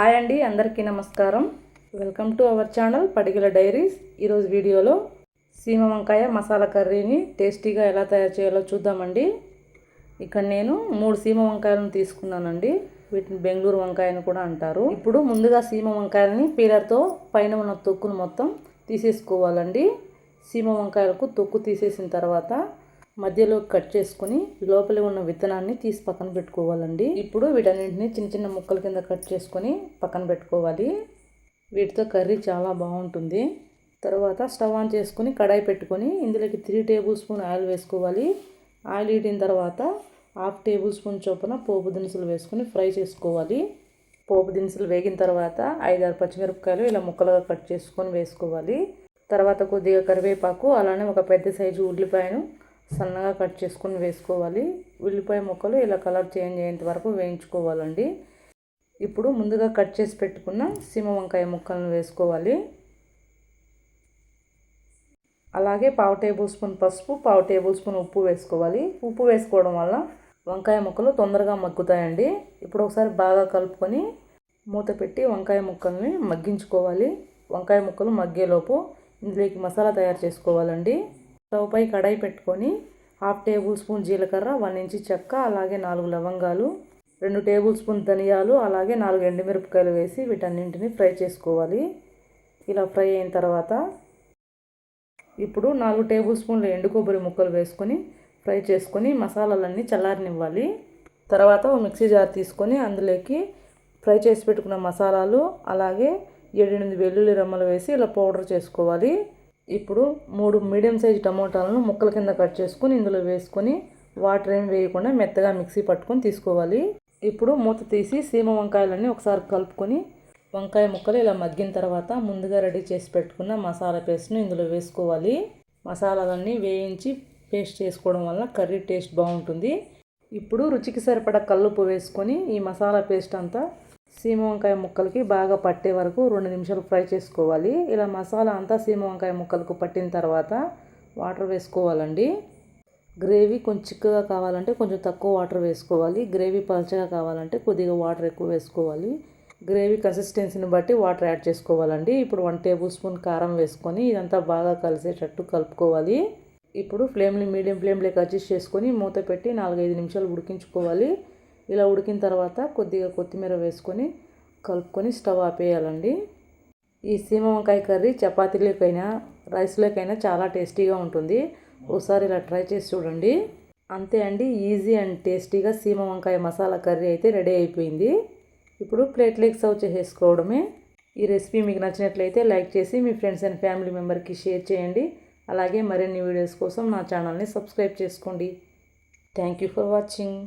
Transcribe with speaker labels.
Speaker 1: Hi అండి అందరికీ నమస్కారం. Welcome to our channel Padigala diaries ఈరోజు వీడియోలో సీమ వంకాయ మసాలా కర్రీని టేస్టీగా ఎలా తయారు చేయాలో చూద్దామండి. ఇక్కడ నేను మూడు సీమ వంకాయలను తీసుకున్నానండి. వీటిని బెంగళూరు వంకాయని కూడా అంటారు. ఇప్పుడు ముందుగా సీమ వంకాయలని పీలర్తో పైన ఉన్న తొక్కును మొత్తం తీసేసుకోవాలండి. సీమ వంకాయలకు తొక్కు తీసేసిన తర్వాత మధ్యలో కట్ చేసుకుని లోపల ఉన్న విత్తనాన్ని తీసి పక్కన పెట్టుకోవాలండి. ఇప్పుడు వీటన్నింటిని చిన్న చిన్న ముక్కల కింద కట్ చేసుకొని పక్కన పెట్టుకోవాలి. వీటితో కర్రీ చాలా బాగుంటుంది. తర్వాత స్టవ్ ఆన్ చేసుకుని కడాయి పెట్టుకొని ఇందులోకి త్రీ టేబుల్ స్పూన్ ఆయిల్ వేసుకోవాలి. ఆయిల్ వేడిన తర్వాత హాఫ్ టేబుల్ స్పూన్ చొప్పున పోపు దినుసులు వేసుకొని ఫ్రై చేసుకోవాలి. పోపు దినుసులు వేగిన తర్వాత ఐదారు పచ్చిమిరపకాయలు ఇలా ముక్కలుగా కట్ చేసుకొని వేసుకోవాలి. తర్వాత కొద్దిగా కరివేపాకు అలానే ఒక పెద్ద సైజు ఉల్లిపాయను సన్నగా కట్ చేసుకొని వేసుకోవాలి. ఉల్లిపాయ ముక్కలు ఇలా కలర్ చేంజ్ అయ్యేంత వరకు వేయించుకోవాలండి. ఇప్పుడు ముందుగా కట్ చేసి పెట్టుకున్న సీమ వంకాయ ముక్కలను వేసుకోవాలి. అలాగే పావు టేబుల్ స్పూన్ పసుపు పావు టేబుల్ స్పూన్ ఉప్పు వేసుకోవాలి. ఉప్పు వేసుకోవడం వల్ల వంకాయ ముక్కలు తొందరగా మగ్గుతాయండి. ఇప్పుడు ఒకసారి బాగా కలుపుకొని మూత పెట్టి వంకాయ ముక్కల్ని మగ్గించుకోవాలి. వంకాయ ముక్కలు మగ్గేలోపు ఇందులోకి మసాలా తయారు చేసుకోవాలండి. స్టవ్ పై కడాయి పెట్టుకొని హాఫ్ టేబుల్ స్పూన్ జీలకర్ర వన్ ఇంచి చెక్క అలాగే నాలుగు లవంగాలు రెండు టేబుల్ స్పూన్ ధనియాలు అలాగే నాలుగు ఎండుమిరపకాయలు వేసి వీటన్నింటిని ఫ్రై చేసుకోవాలి. ఇలా ఫ్రై అయిన తర్వాత ఇప్పుడు నాలుగు టేబుల్ స్పూన్ల ఎండు కొబ్బరి ముక్కలు వేసుకొని ఫ్రై చేసుకొని మసాలాలన్నీ చల్లారనివ్వాలి. తర్వాత మిక్సీ జార్ తీసుకొని అందులోకి ఫ్రై చేసి పెట్టుకున్న మసాలాలు అలాగే ఏడెనిమిది వెల్లుల్లి రెమ్మలు వేసి ఇలా పౌడర్ చేసుకోవాలి. ఇప్పుడు మూడు మీడియం సైజ్ టమోటాలను ముక్కల కింద కట్ చేసుకొని ఇందులో వేసుకొని వాటర్ ఏం వేయకుండా మెత్తగా మిక్సీ పట్టుకొని తీసుకోవాలి. ఇప్పుడు మూత తీసి సీమ వంకాయలన్నీ ఒకసారి కలుపుకొని వంకాయ ముక్కలు ఇలా మగ్గిన తర్వాత ముందుగా రెడీ చేసి పెట్టుకున్న మసాలా పేస్ట్ను ఇందులో వేసుకోవాలి. మసాలాలన్నీ వేయించి పేస్ట్ చేసుకోవడం వల్ల కర్రీ టేస్ట్ బాగుంటుంది. ఇప్పుడు రుచికి సరిపడా కల్లుపు వేసుకొని ఈ మసాలా పేస్ట్ అంతా సీమ వంకాయ ముక్కలకి బాగా పట్టే వరకు రెండు నిమిషాలు ఫ్రై చేసుకోవాలి. ఇలా మసాలా అంతా సీమ వంకాయ ముక్కలకు పట్టిన తర్వాత వాటర్ వేసుకోవాలండి. గ్రేవీ కొంచెం చిక్కగా కావాలంటే కొంచెం తక్కువ వాటర్ వేసుకోవాలి. గ్రేవీ పలచగా కావాలంటే కొద్దిగా వాటర్ ఎక్కువ వేసుకోవాలి. గ్రేవీ కన్సిస్టెన్సీని బట్టి వాటర్ యాడ్ చేసుకోవాలండి. ఇప్పుడు వన్ టేబుల్ స్పూన్ కారం వేసుకొని ఇదంతా బాగా కలిసేటట్టు కలుపుకోవాలి. ఇప్పుడు ఫ్లేమ్ని మీడియం ఫ్లేమ్లోకి అడ్జస్ట్ చేసుకొని మూత పెట్టి నాలుగైదు నిమిషాలు ఉడికించుకోవాలి. ఇలా ఉడికిన తర్వాత కొద్దిగా కొత్తిమీర వేసుకొని కలుపుకొని స్టవ్ ఆపేయాలండి. ఈ సీమ వంకాయ కర్రీ చపాతీలకైనా రైస్లోకైనా చాలా టేస్టీగా ఉంటుంది. ఒకసారి ఇలా ట్రై చేసి చూడండి. అంతే అండి ఈజీ అండ్ టేస్టీగా సీమ వంకాయ మసాలా కర్రీ అయితే రెడీ అయిపోయింది. ఇప్పుడు ప్లేట్లోకి సర్వ్ చేసేసుకోవడమే. ఈ రెసిపీ మీకు నచ్చినట్లయితే లైక్ చేసి మీ ఫ్రెండ్స్ అండ్ ఫ్యామిలీ మెంబర్కి షేర్ చేయండి. అలాగే మరిన్ని వీడియోస్ కోసం నా ఛానల్ని సబ్స్క్రైబ్ చేసుకోండి. Thank you for watching.